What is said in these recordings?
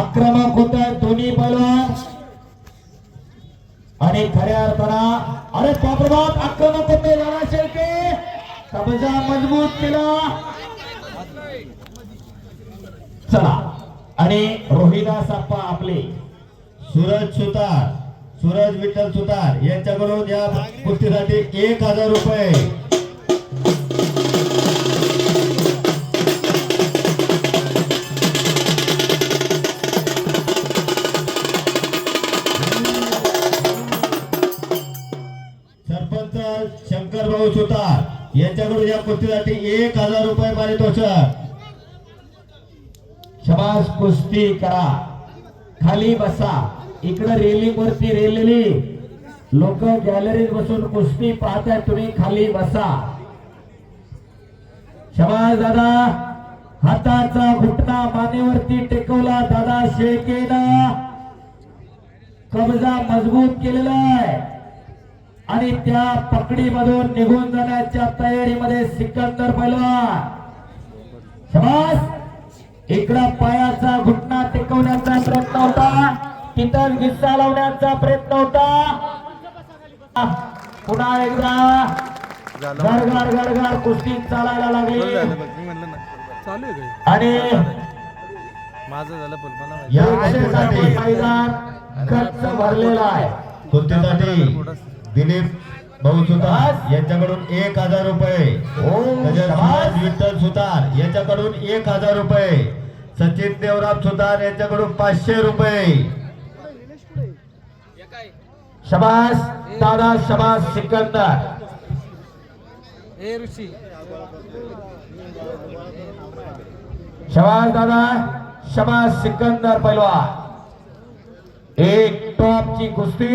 आक्रमक होत आहे दोन्ही पैलवान. आणि खऱ्या अर्थानं अरे बापरबाप आक्रमक होते दादा शेळके. कबजा मजबूत केला. चला. आणि रोहिदास आप्पा आपले. सूरज सुतार सूरज विठ्ठल सुतार यांच्याकडून या कुस्तीसाठी एक हजार रुपये. शंकर होता यांच्याकडून या कुस्तीसाठी एक हजार रुपये पारितोषक शबास कुस्ती करा. खाली बसा. इकडे रेलिंग वरती रेलेली लोक गॅलरीत बसून कुस्ती पाहताय तुम्ही. खाली बसा. शबास दादा. हाताचा घुटना मानेवरती टेकवला दादा शेळकेनं कब्जा मजबूत केलेला आहे. आणि त्या पकडीमधून निघून जाण्याच्या तयारीमध्ये सिकंदर पहिलवान शबास इकडं पायाचा घुटना टेकवण्याचा प्रयत्न होता. तिथं गिस्सा लावण्याचा प्रयत्न होता. पुन्हा एकदा गडगड गडगड कुस्ती चालायला लागली. आणि माझं झालं पण मला मैदान गच्च भरलेला आहे. कुस्तीसाठी दिलीप भाऊ सुतार यांच्याकडून एक हजार रुपये. विठ्ठल सुतार यांच्याकडून एक हजार रुपये. सचिन देवराम सुतार यांच्याकडून पाचशे रुपये. शबास दादा शबास सिकंदर. ए ऋषी. शबास दादा शबास सिकंदर पैलवान. एक टॉपची कुस्ती.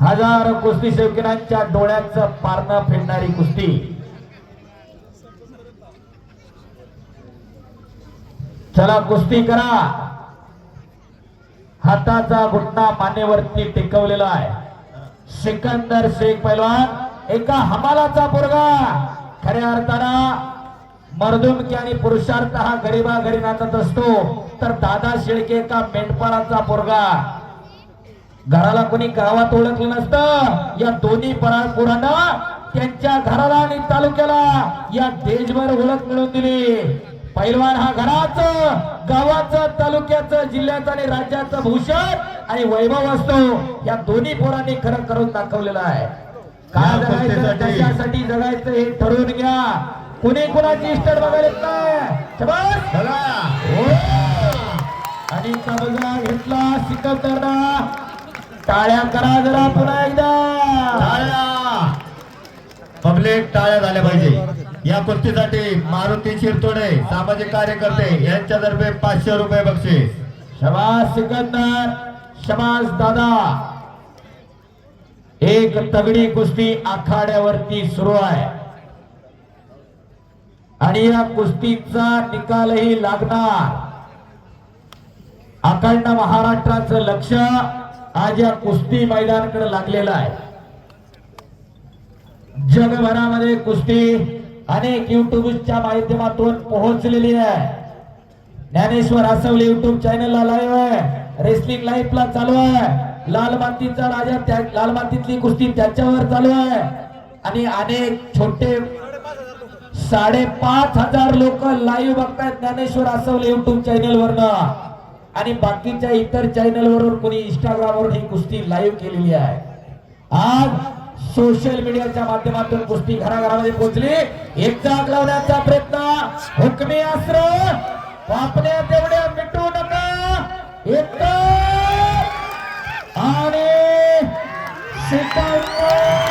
हजार कुस्ती सेवकिनांच्या डोळ्याचं पारणं फिरणारी कुस्ती. चला कुस्ती करा. हाताचा घुटना मानेवरती टेकवलेला आहे. सिकंदर शेख पैलवान एका हमालाचा पोरगा. खऱ्या अर्थानं मर्दुमकी आणि पुरुषार्थ हा गरीबा घरी नाचत असतो. तर दादा शेळके एका मेंढपाळाचा पोरगा. घराला कोणी गावात ओळखलं नसतं. या दोन्ही परा- पोरांना त्यांच्या घराला आणि तालुक्याला या देशभर ओळख मिळवून दिली. पैलवान हा घराचं गावाचं तालुक्याचं जिल्ह्याचं आणि राज्याचं भूषण आणि वैभव असतो. या दोन्ही पोरांनी खरं करून दाखवलेलं आहे. काय जगायचं कशासाठी जगायचं हे ठरवून घ्या. कुणी कुणाची इस्टर बघायला येत नाही हो. आणि कब्जा घेतला सिकंदरना. टाळ्या करा जरा पुन्हा एकदा. टाळ्या. पब्लिक टाळ्या झाल्या पाहिजे. या कुस्तीसाठी मारुती शिरतोडे सामाजिक कार्यकर्ते यांच्यातर्फे पाचशे रुपये बक्षीस. शबास सिकंदर शबास दादा. एक तगडी कुस्ती आखाड्यावरती सुरू आहे. आणि या कुस्तीचा निकालही लागणार. अखंड महाराष्ट्राचं लक्ष आज या कुस्ती मैदानाकडे लागलेला आहे जगभरामध्ये कुस्ती अनेक युट्यूबच्या माध्यमातून पोहोचलेली आहे. ज्ञानेश्वर आसवले युट्यूब चॅनलला लाईव्ह आहे रेसलिंग लाईफला ला चालू आहे. लाल मातीचा राजा त्या लाल मातीतली कुस्ती त्याच्यावर चालू आहे. आणि अनेक छोटे साडेपाच हजार लोक लाईव्ह बघतायत ज्ञानेश्वर आसवले युट्यूब चॅनल वरनं आणि बाकीच्या इतर चॅनल वरून कोणी इंस्टाग्राम ही कुस्ती लाईव्ह केलेली आहे. आज सोशल मीडियाच्या माध्यमातून कुस्ती घराघरामध्ये पोहोचली. एक जाग लावण्याचा प्रयत्न. हुकमी अस्त्र. वापण्या तेवढ्या मिटू नका. एक आणि सिकंदर.